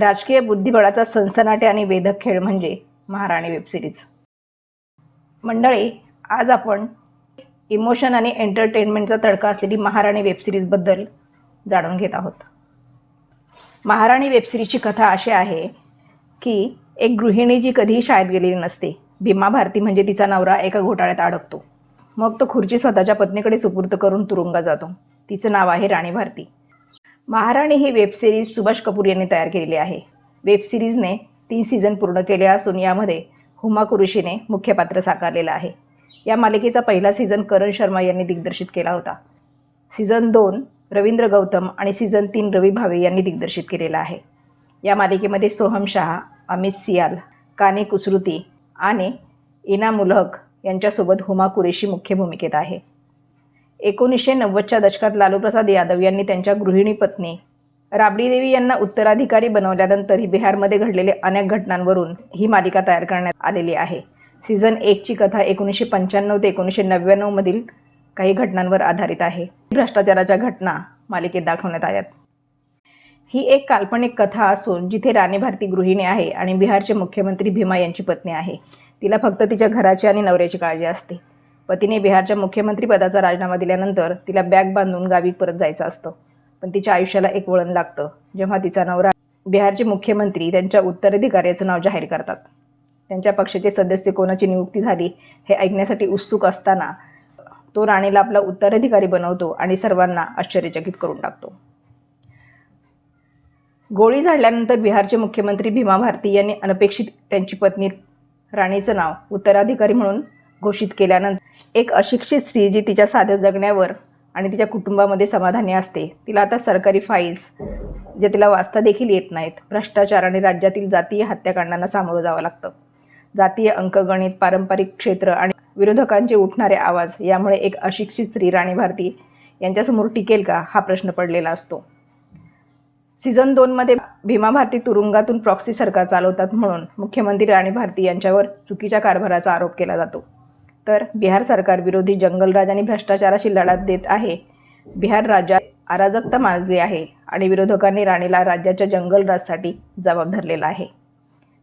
राजकीय बुद्धिबळाचा सनसनाटे आणि वेधक खेळ म्हणजे महाराणी वेबसिरीज मंडळी आज आपण इमोशन आणि एंटरटेनमेंटचा तडका असलेली महाराणी वेबसिरीजबद्दल जाणून घेत आहोत. महाराणी वेबसिरीजची कथा अशी आहे की एक गृहिणी जी कधीही शाळेत गेलेली नसते भीमा भारती म्हणजे तिचा नवरा एका घोटाळ्यात अडकतो. मग तो खुर्ची स्वतःच्या पत्नीकडे सुपूर्द करून तुरुंगात जातो. तिचं नाव आहे राणी भारती. महाराणी ही वेबसिरीज सुभाष कपूर यांनी तयार केलेली आहे. वेबसिरीजने तीन सीझन पूर्ण केले असून यामध्ये हुमा कुरुशीने मुख्य पात्र साकारलेलं आहे. या मालिकेचा पहिला सीझन करण शर्मा यांनी दिग्दर्शित केला होता. सीझन दोन रवींद्र गौतम आणि सीझन तीन रवी भावे यांनी दिग्दर्शित केलेला आहे. या मालिकेमध्ये सोहम शहा अमित सियाल काने कुसरुती आणि इनाम उलहक यांच्यासोबत हुमा कुरेशी मुख्य भूमिकेत आहे. एकोणीसशे नव्वदच्या दशकात लालूप्रसाद यादव यांनी त्यांच्या गृहिणी पत्नी राबडी देवी यांना उत्तराधिकारी बनवल्यानंतर बिहारमध्ये घडलेल्या अनेक घटनांवरून ही मालिका तयार करण्यात आलेली आहे. सीझन एकची कथा एकोणीसशे पंच्याण्णव ते एकोणीसशे नव्याण्णवमधील काही घटनांवर आधारित आहे. भ्रष्टाचाराच्या घटना मालिकेत दाखवण्यात आल्यात. ही एक काल्पनिक कथा असून जिथे राणी भारती गृहिणी आहे आणि बिहारचे मुख्यमंत्री भीमा यांची पत्नी आहे. तिला फक्त तिच्या घराची आणि नवऱ्याची काळजी असते. पतीने बिहारच्या मुख्यमंत्रीपदाचा राजीनामा दिल्यानंतर तिला बॅग बांधून गावी परत जायचं असतं. पण तिच्या आयुष्याला एक वळण लागतं जेव्हा तिचा नवरा बिहारचे मुख्यमंत्री त्यांच्या उत्तराधिकाऱ्याचं नाव जाहीर करतात. त्यांच्या पक्षाचे सदस्य कोणाची नियुक्ती झाली हे ऐकण्यासाठी उत्सुक असताना तो राणीला आपला उत्तराधिकारी बनवतो आणि सर्वांना आश्चर्यचकित करून टाकतो. गोळी झाडल्यानंतर बिहारचे मुख्यमंत्री भीमा भारती यांनी अनपेक्षित त्यांची पत्नी राणीचं नाव उत्तराधिकारी म्हणून घोषित केल्यानंतर एक अशिक्षित स्त्री जी तिच्या साध्या जगण्यावर आणि तिच्या कुटुंबामध्ये समाधानी असते. तिला आता सरकारी फाईल्स जे तिला वाचता देखील येत नाहीत. भ्रष्टाचार आणि राज्यातील जातीय हत्याकांडांना सामोरं जावं लागतं. जातीय अंकगणित पारंपरिक क्षेत्र आणि विरोधकांचे उठणारे आवाज यामुळे एक अशिक्षित स्त्री राणी भारती यांच्यासमोर टिकेल का हा प्रश्न पडलेला असतो. सीझन दोनमध्ये भीमा भारती तुरुंगातून प्रॉक्सी सरकार चालवतात म्हणून मुख्यमंत्री राणी भारती यांच्यावर चुकीच्या कारभाराचा आरोप केला जातो. तर बिहार सरकार विरोधी जंगलराज आणि भ्रष्टाचाराशी लढा देत आहे. बिहार राज्यात अराजकता माजली आहे आणि विरोधकांनी राणीला राज्याच्या जंगलराजसाठी जबाब धरलेला आहे.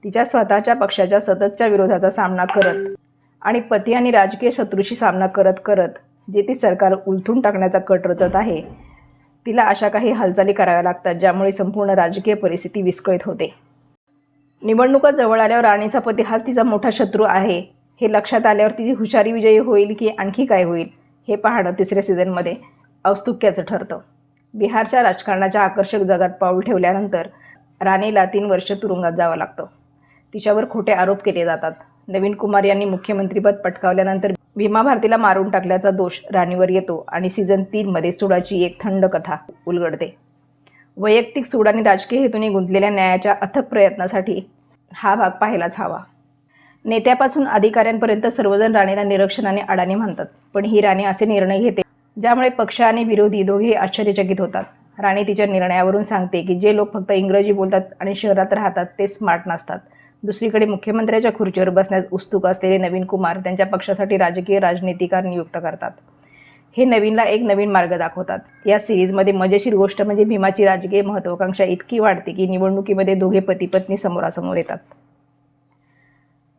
तिच्या स्वतःच्या पक्षाच्या सततच्या विरोधाचा सामना करत आणि पती आणि राजकीय शत्रूशी सामना करत करत जे ती सरकार उलथून टाकण्याचा कट रचत आहे तिला अशा काही हालचाली कराव्या लागतात ज्यामुळे संपूर्ण राजकीय परिस्थिती विस्कळीत होते. निवडणुका जवळ आल्यावर राणीचा पती हाच तिचा मोठा शत्रू आहे. हे लक्षात आल्यावर तिची हुशारी विजयी होईल की आणखी काय होईल हे पाहणं तिसऱ्या सीझनमध्ये औस्तुक्याचं ठरतं. बिहारच्या राजकारणाच्या आकर्षक जगात पाऊल ठेवल्यानंतर राणीला तीन वर्ष तुरुंगात जावं लागतं. तिच्यावर खोटे आरोप केले जातात. नवीन कुमार यांनी मुख्यमंत्रीपद पटकावल्यानंतर भीमा भारतीला मारून टाकल्याचा दोष राणीवर येतो आणि सीझन तीनमध्ये सुडाची एक थंड कथा उलगडते. वैयक्तिक सूड आणि राजकीय हेतूने गुंतलेल्या न्यायाच्या अथक प्रयत्नासाठी हा भाग पाहायलाच हवा. नेत्यापासून अधिकाऱ्यांपर्यंत सर्वजण राणीला निरक्षणाने अडाणी म्हणतात पण ही राणी असे निर्णय घेते ज्यामुळे पक्ष आणि विरोधी दोघेही आश्चर्यचकित होतात. राणी तिच्या निर्णयावरून सांगते की जे लोक फक्त इंग्रजी बोलतात आणि शहरात राहतात ते स्मार्ट नसतात. दुसरीकडे मुख्यमंत्र्याच्या खुर्चीवर बसण्यास उत्सुक असलेले नवीन कुमार त्यांच्या पक्षासाठी राजकीय राजनीतिकार नियुक्त करतात. हे नवीनला एक नवीन मार्ग दाखवतात. या सिरीजमध्ये मजेशीर गोष्ट म्हणजे भीमाची राजकीय महत्त्वाकांक्षा इतकी वाढते की निवडणुकीमध्ये दोघे पती पत्नी समोरासमोर येतात.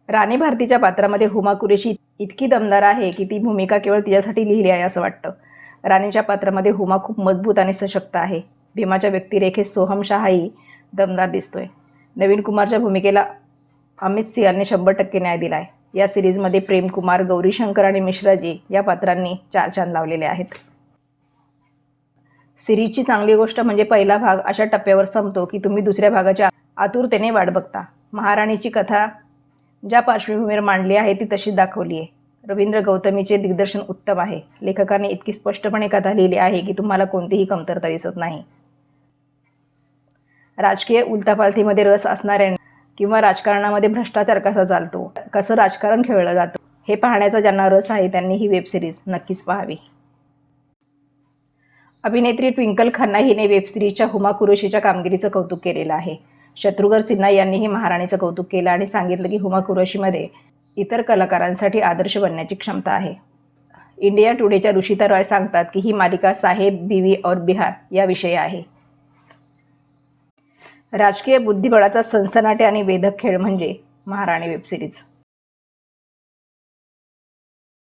राणी भारतीच्या पात्रामध्ये हुमा कुरेशी इतकी दमदार आहे की ती भूमिका केवळ तिच्यासाठी लिहिली आहे असं वाटतं. राणीच्या पात्रामध्ये हुमा खूप मजबूत आणि सशक्त आहे. भीमाच्या व्यक्तिरेखेत सोहम शहाही दमदार दिसतोय. नवीन कुमारच्या भूमिकेला अमित सिंहने शंभर टक्के न्याय दिला आहे या सिरीजमध्ये प्रेम कुमार गौरीशंकर आणि मिश्राजी या पात्रांनी चार चांद लावलेले आहेत. सिरीजची चांगली गोष्ट म्हणजे पहिला भाग अशा टप्प्यावर संपतो की तुम्ही दुसऱ्या भागाच्या आतुरतेने वाट बघता. महाराणीची कथा ज्या पार्श्वभूमीवर मांडली आहे ती तशीच दाखवली आहे. रवींद्र गौतमीचे दिग्दर्शन उत्तम आहे. लेखकाने इतकी स्पष्टपणे कथा लिहिली आहे की तुम्हाला कोणतीही कमतरता दिसत नाही. राजकीय उलथापालथीमध्ये रस असणाऱ्या किंवा राजकारणामध्ये भ्रष्टाचार कसा चालतो कसं राजकारण खेळलं जातं हे पाहण्याचा ज्यांना रस आहे त्यांनी ही वेबसिरीज नक्कीच पाहावी. अभिनेत्री ट्विंकल खन्ना हिने वेबसिरीजच्या हुमा कुरुशीच्या कामगिरीचं कौतुक केलेलं आहे. शत्रुघ्न सिन्हा यांनीही महाराणीचं कौतुक केलं आणि सांगितलं की हुमा कुरेशीमध्ये इतर कलाकारांसाठी आदर्श बनण्याची क्षमता आहे. इंडिया टुडेच्या ऋषिता रॉय सांगतात की ही मालिका साहेब बीवी और बिहार याविषयी आहे. राजकीय बुद्धिबळाचा सनसनाटे आणि वेधक खेळ म्हणजे महाराणी वेबसिरीज.